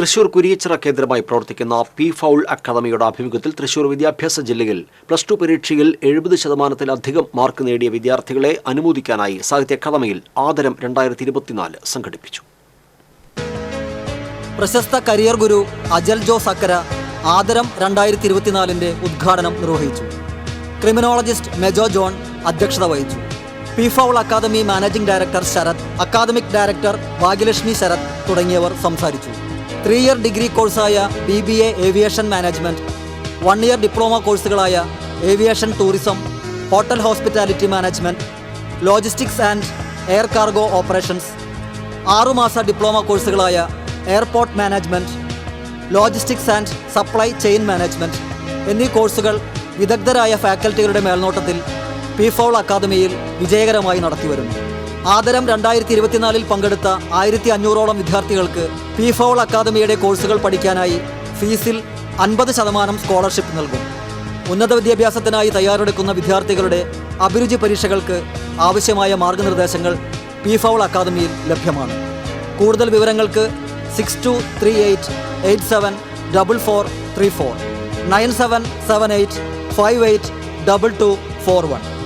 തൃശൂർ കുരിയച്ചിറ കേന്ദ്രമായി പ്രവർത്തിക്കുന്ന P foul അക്കാദമിയുടെ ആഭിമുഖ്യത്തിൽ തൃശൂർ വിദ്യാഭ്യാസ ജില്ലയിൽ പ്ലസ് ടു പരീക്ഷയിൽ എഴുപത് ശതമാനത്തിലധികം മാർക്ക് നേടിയ വിദ്യാർത്ഥികളെ അനുമോദിക്കാനായി സാഹിത്യ അക്കാദമിയിൽ ആദരം രണ്ടായിരത്തി ഇരുപത്തിനാല് സംഘടിപ്പിച്ചു. പ്രശസ്ത കരിയർ ഗുരു അജൽ ജോ സക്കര ആദരം രണ്ടായിരത്തി ഇരുപത്തിനാലിന്റെ ഉദ്ഘാടനം നിർവഹിച്ചു. ക്രിമിനോളജിസ്റ്റ് മെജോ ജോൺ അധ്യക്ഷത വഹിച്ചു. P foul academy managing director Sarath academic director Bhagyalakshmi Sarath തുടങ്ങിയവർ സംസാരിച്ചു. Three year degree കോഴ്സായ B B A aviation management one year diploma കോഴ്സുകളായ aviation tourism hotel hospitality management logistics and air cargo operations ആറുമാസ diploma കോഴ്സുകളായ airport management logistics and supply chain management എന്നീ കോഴ്സുകൾ വിദഗ്ധരായ ഫാക്കൽറ്റികളുടെ മേൽനോട്ടത്തിൽ P fall അക്കാദമിയിൽ വിജയകരമായി നടത്തിവരുന്നു. ആദരം രണ്ടായിരത്തി ഇരുപത്തിനാലിൽ പങ്കെടുത്ത ആയിരത്തി അഞ്ഞൂറോളം വിദ്യാർത്ഥികൾക്ക് പി ഫൗൾ അക്കാദമിയുടെ കോഴ്സുകൾ പഠിക്കാനായി ഫീസിൽ അൻപത് ശതമാനം സ്കോളർഷിപ്പ് നൽകും. ഉന്നത വിദ്യാഭ്യാസത്തിനായി തയ്യാറെടുക്കുന്ന വിദ്യാർത്ഥികളുടെ അഭിരുചി പരീക്ഷകൾക്ക് ആവശ്യമായ മാർഗനിർദ്ദേശങ്ങൾ പി ഫൗൾ അക്കാദമിയിൽ ലഭ്യമാണ്. കൂടുതൽ വിവരങ്ങൾക്ക് six two three eight eight seven double four three four nine seven seven eight five eight double two four one